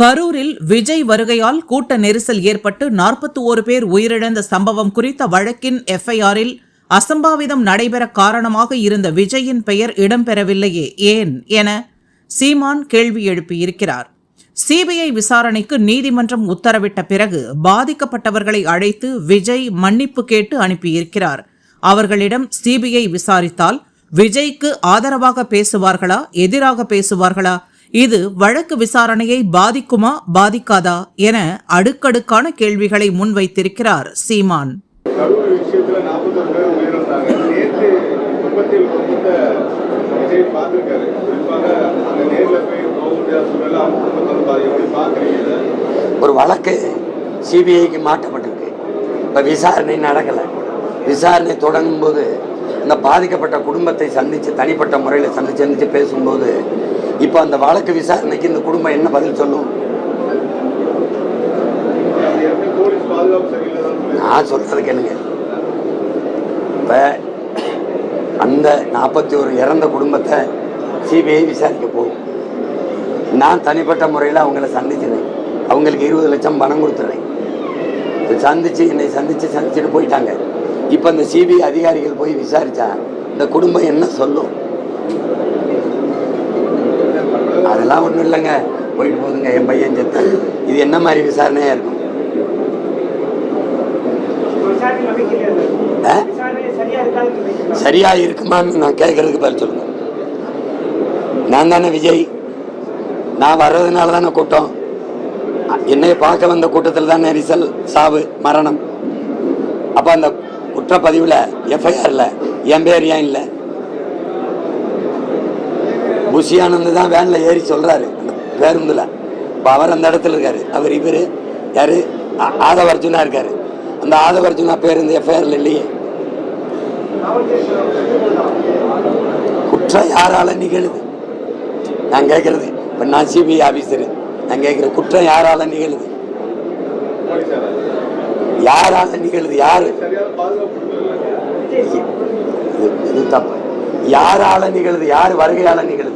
கரூரில் விஜய் வருகையால் கூட்ட நெரிசல் ஏற்பட்டு நாற்பத்தி ஓரு பேர் உயிரிழந்த சம்பவம் குறித்த வழக்கின் எஃப்ஐஆரில் அசம்பாவிதம் நடைபெற காரணமாக இருந்த விஜயின் பெயர் இடம்பெறவில்லையே ஏன் என சீமான் கேள்வி எழுப்பியிருக்கிறார். சிபிஐ விசாரணைக்கு நீதிமன்றம் உத்தரவிட்ட பிறகு பாதிக்கப்பட்டவர்களை அழைத்து விஜய் மன்னிப்பு கேட்டு அனுப்பியிருக்கிறார். அவர்களிடம் சிபிஐ விசாரித்தால் விஜய்க்கு ஆதரவாக பேசுவார்களா எதிராக பேசுவார்களா இது வழக்கு விசாரணையை பாதிக்குமா பாதிக்காதா என அடுக்கடுக்கான கேள்விகளை முன்வைத்திருக்கிறார் சீமான். ஒரு வழக்கு சிபிஐக்கு மாற்றப்பட்டிருக்கு. இப்போ விசாரணை நடக்கலை. விசாரணை தொடங்கும் போது இந்த பாதிக்கப்பட்ட குடும்பத்தை சந்தித்து தனிப்பட்ட முறையில் சந்திச்சு சந்திச்சு பேசும்போது இப்போ அந்த வழக்கு விசாரணைக்கு இந்த குடும்பம் என்ன பதில் சொல்லும்? நான் சொல்றது கேளுங்க. இப்போ அந்த நாற்பத்தி ஒரு இறந்த குடும்பத்தை சிபிஐ விசாரிக்க போகும். நான் தனிப்பட்ட முறையில் அவங்கள சந்திச்சினேன் அவங்களுக்கு இருபது லட்சம் பணம் கொடுத்துறேன். சந்திச்சு என்னை சந்திச்சு சந்திச்சுட்டு போயிட்டாங்க. இப்போ அந்த சிபிஐ அதிகாரிகள் போய் விசாரிச்சா இந்த குடும்பம் என்ன சொல்லும்? அதெல்லாம் ஒன்றும் இல்லைங்க. போயிட்டு போகுதுங்க என் பையன் செத்தான் இது என்ன மாதிரி விசாரணையாக இருக்கும்? சரியா இருக்குமான்னு நான் கேட்கறதுக்கு பதில் சொல்லுங்க. நான் தானே விஜய். நான் வர்றதுனால தானே கூட்டம். என்னை பார்க்க வந்த கூட்டத்தில் தான் நெரிசல் சாவு மரணம். அப்போ அந்த குற்றப்பதிவில் எஃப்ஐஆரில் என் பேர் ஏன் இல்லை? புஷி தான் வேனில் ஏறி சொல்கிறாரு அந்த பேருந்தில் இப்போ அவர் அந்த இடத்துல இருக்காரு. அவர் இவர் யார்? ஆதவர்ஜுனா இருக்கார். இருக்காரு அந்த ஆதவர்ஜுனா பேருந்து எஃப்ஐஆரில் இல்லையே. குற்றம் யாரால நிகழுது? நான் கேட்கறது இப்போ நான் சிபிஐ ஆஃபீஸரு நான் கேட்கிற குற்றம் யாரால நிகழுது? யாரால நிகழுது? யாரு? இது இது தப்பு. யாரால நிகழுது? யார் வருகையால நிகழுது?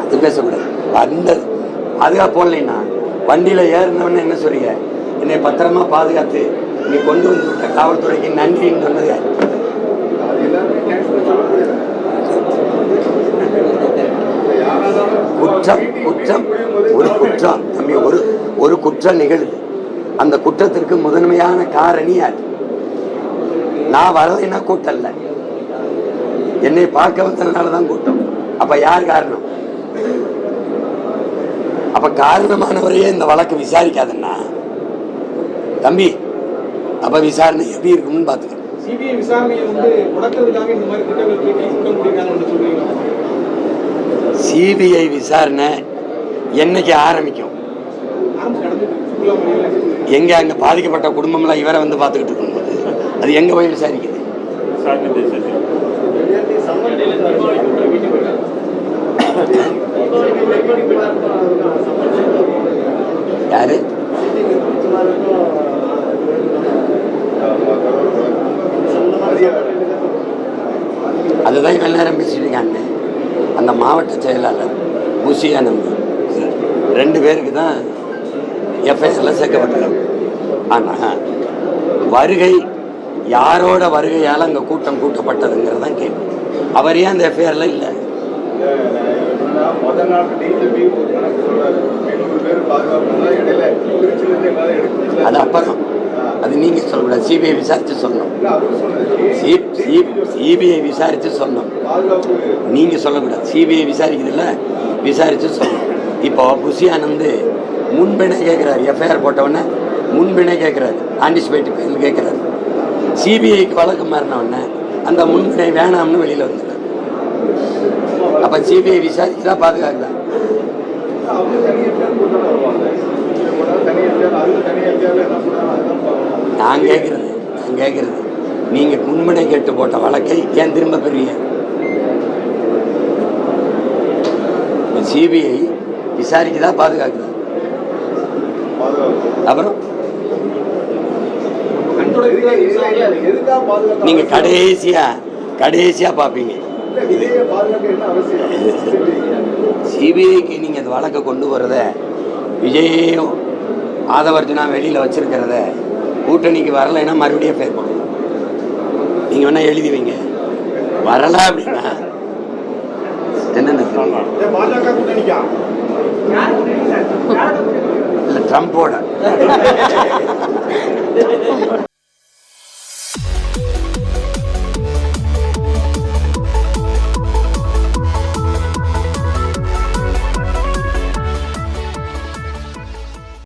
அது பேசக்கூடாது. வந்த பாதுகாப்பு போடலைன்னா வண்டியில் ஏறினவன என்ன சொல்றீங்க? என்னை பத்திரமா பாதுகாத்து நீ கொண்டு வந்து விட்ட காவல்துறைக்கு நன்றின்னு சொன்னது யாரு? குற்றம் குற்றம் ஒரு குற்றம். தம்பி ஒரு ஒரு குற்றம் நிகழுது. அந்த குற்றத்திற்கு முதன்மையான காரணி யார்? நான் வரலைன்னா கூட்டல்ல. என்னை பார்க்க வந்ததுனால தான் கூட்டம். அப்ப யார் காரணம்? அப்ப காரணமானவரையே இந்த வழக்கு விசாரிக்காதுன்னா தம்பி அப்ப விசாரணை எப்படி இருக்கும்னு பாத்துக்க சிபிஐ விசாரணை என்னைக்கு ஆரம்பிக்கும்? எங்க அங்க பாதிக்கப்பட்ட குடும்பம்லாம் இவரை வந்து பார்த்துக்கிட்டு இருக்கும்போது. அது எங்க போய் விசாரிக்குது? யாரு? அதுதான் இவ்வளவு நேரம் பேசிட்டு இருக்காங்க அந்த மாவட்ட செயலாளர் முசியானந்த் ரெண்டு பேருக்கு தான் எஃப்ஐஆர்ல சேர்க்கப்பட்டிருக்காங்க ஆனால் வருகை யாரோட வருகையால் அங்கே கூட்டம் கூட்டப்பட்டதுங்கிறது தான் கேள்வி. அவர் ஏன் அந்த எஃப்ஐஆரில் இல்லை? அது அப்புறம். அது நீங்கள் சொல்லக்கூடாது சிபிஐ விசாரித்து சொன்னோம் சிபிஐ விசாரித்து சொன்னோம் நீங்கள் சொல்லக்கூடாது. சிபிஐ விசாரிக்குதுல்ல? விசாரித்து சொல்லணும். இப்போ புஷி முன்பினை முன்பிணை கேட்குறாரு எஃப்ஐஆர் போட்டவொடனே முன்பிணை கேட்குறாரு ஆன்டிசிபேட் பெயில் கேட்குறாரு சிபிஐக்கு வழக்கு மாறினவுடனே அந்த முன்பிணை வேணாம்னு வெளியில் வந்துடுறாரு அப்போ சிபிஐ விசாரிச்சுதான் பாதுகாக்கலாம் நான் கேட்குறது நான் கேட்குறது நீங்கள் முன்பிணை கேட்டு போட்ட வழக்கை ஏன் திரும்ப பெறுவீங்க? சிபிஐ விசாரிக்க தான் பாதுகாப்பு அப்புறம்? நீங்க கடைசியா கடைசியா பாப்பீங்க. சிபிஐக்கு நீங்கள் இந்த வழக்கை கொண்டு வரத விஜயையும் ஆதவர்ஜனா வெளியில் வச்சிருக்கிறத கூட்டணிக்கு வரலைன்னா மறுபடியும் ஃபேர் பண்ணும் நீங்கள் வேணால் எழுதி வைங்க. வரல அப்படின்னா என்னென்ன இல்லை ட்ரம்ப்போட.